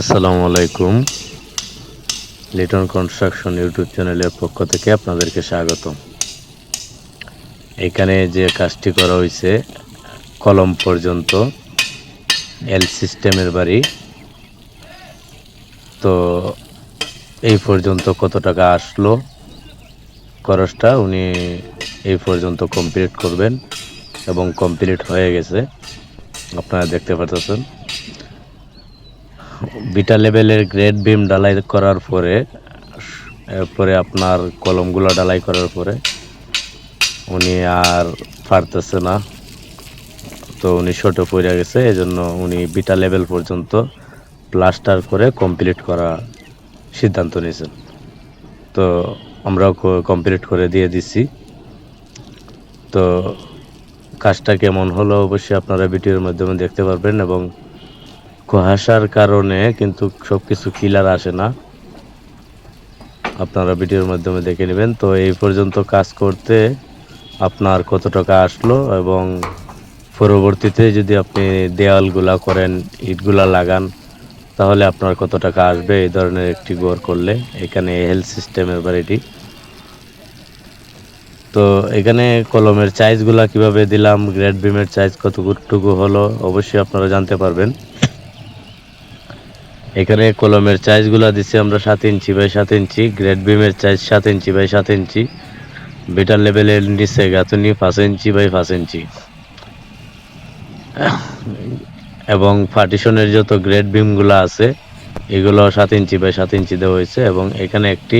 আসসালামু আলাইকুম। Liton construction YouTube চ্যানেলের পক্ষ থেকে আপনাদেরকে স্বাগত এখানে যে কাজটি করা হয়েছে, কলম পর্যন্ত এল সিস্টেমের বাড়ি। তো এই পর্যন্ত কত টাকা আসলো? খরচটা উনি এই পর্যন্ত কমপ্লিট করবেন এবং কমপ্লিট হয়ে গেছে। আপনারা দেখতে পাচ্ছেন বিটা লেভেলের গ্রেড বিম ডালাই করার পরে, এরপরে আপনার কলমগুলো ডালাই করার পরে, উনি আর পারতেছে না। তো উনি ছোটো পড়ে গেছে এই জন্য উনি বিটা লেভেল পর্যন্ত প্লাস্টার করে কমপ্লিট করা সিদ্ধান্ত নিয়েছেন। তো আমরাও কমপ্লিট করে দিয়ে দিছি। তো কাজটা কেমন হলো অবশ্যই আপনারা ভিডিওর মাধ্যমে দেখতে পারবেন এবং কুয়াশার কারণে কিন্তু সব কিছু ক্লিয়ার আসে না। আপনারা ভিডিওর মাধ্যমে দেখে নেবেন। তো এই পর্যন্ত কাজ করতে আপনার কত টাকা আসলো এবং পরবর্তীতে যদি আপনি দেওয়ালগুলা করেন, ইটগুলা লাগান, তাহলে আপনার কত টাকা আসবে? এই ধরনের একটি গোর করলে। এখানে হেলথ সিস্টেমের বাড়িটি তো এখানে কলমের চাইজগুলা কীভাবে দিলাম? গ্রেড বিমের চাইজ কতটুকু হলো? অবশ্যই আপনারা জানতে পারবেন। এখানে কলমের চাইজগুলো দিচ্ছি আমরা সাত ইঞ্চি বাই সাত ইঞ্চি গ্রেড বিমের চাইজ সাত ইঞ্চি বাই সাত ইঞ্চি। বেটার লেভেলের নিচে গাঁথুনি পাঁচ ইঞ্চি বাই পাঁচ ইঞ্চি। এবং পার্টিশনের যত গ্রেড বিমগুলো আছে এগুলো সাত ইঞ্চি বাই সাত ইঞ্চি দেওয়া হয়েছে এবং এখানে একটি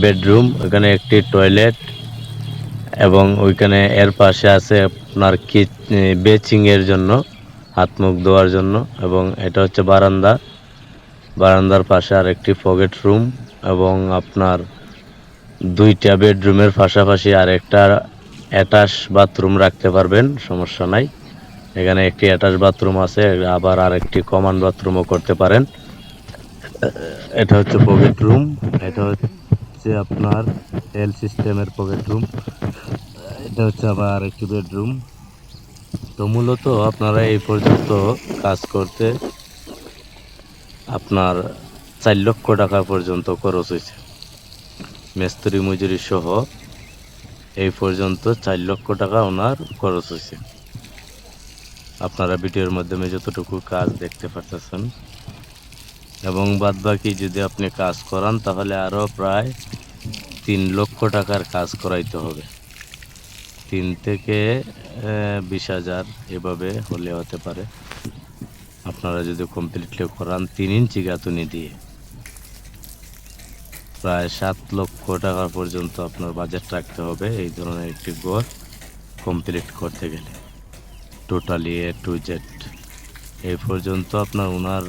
বেডরুম এখানে একটি টয়লেট এবং ওইখানে এর পাশে আছে আপনার কি বেচিং এর জন্য, হাত মুখ ধোয়ার জন্য এবং এটা হচ্ছে বারান্দা। বারান্দার পাশে আর একটি পকেট রুম এবং আপনার দুইটা বেডরুমের পাশাপাশি আর একটা অ্যাটাচ বাথরুম রাখতে পারবেন, সমস্যা নাই। এখানে একটি অ্যাটাচ বাথরুম আছে, আবার আর একটি কমান বাথরুমও করতে পারেন। এটা হচ্ছে পকেট রুম, এটা হচ্ছে আপনার এল সিস্টেমের পকেট রুম, এটা হচ্ছে আবার আরেকটি বেডরুম। তো মূলত আপনারা এই পর্যন্ত কাজ করতে আপনার চার লক্ষ টাকা পর্যন্ত খরচ হয়েছে। মেস্তরি মজুরি সহ এই পর্যন্ত চার লক্ষ টাকা ওনার খরচ হয়েছে। আপনারা ভিডিওর মাধ্যমে যতটুকু কাজ দেখতে পারতেছেন এবং বাদ বাকি যদি আপনি কাজ করান, তাহলে আরও প্রায় তিন লক্ষ টাকার কাজ করাইতে হবে। তিন থেকে বিশ হাজার এভাবে হলে হতে পারে। আপনারা যদি কমপ্লিটলি করান তিন ইঞ্চি গাঁথুনি দিয়ে প্রায় সাত লক্ষ টাকা পর্যন্ত আপনার বাজেট রাখতে হবে, এই ধরনের একটি গড় কমপ্লিট করতে গেলে। টোটালি এ টু জেড এই পর্যন্ত আপনার ওনার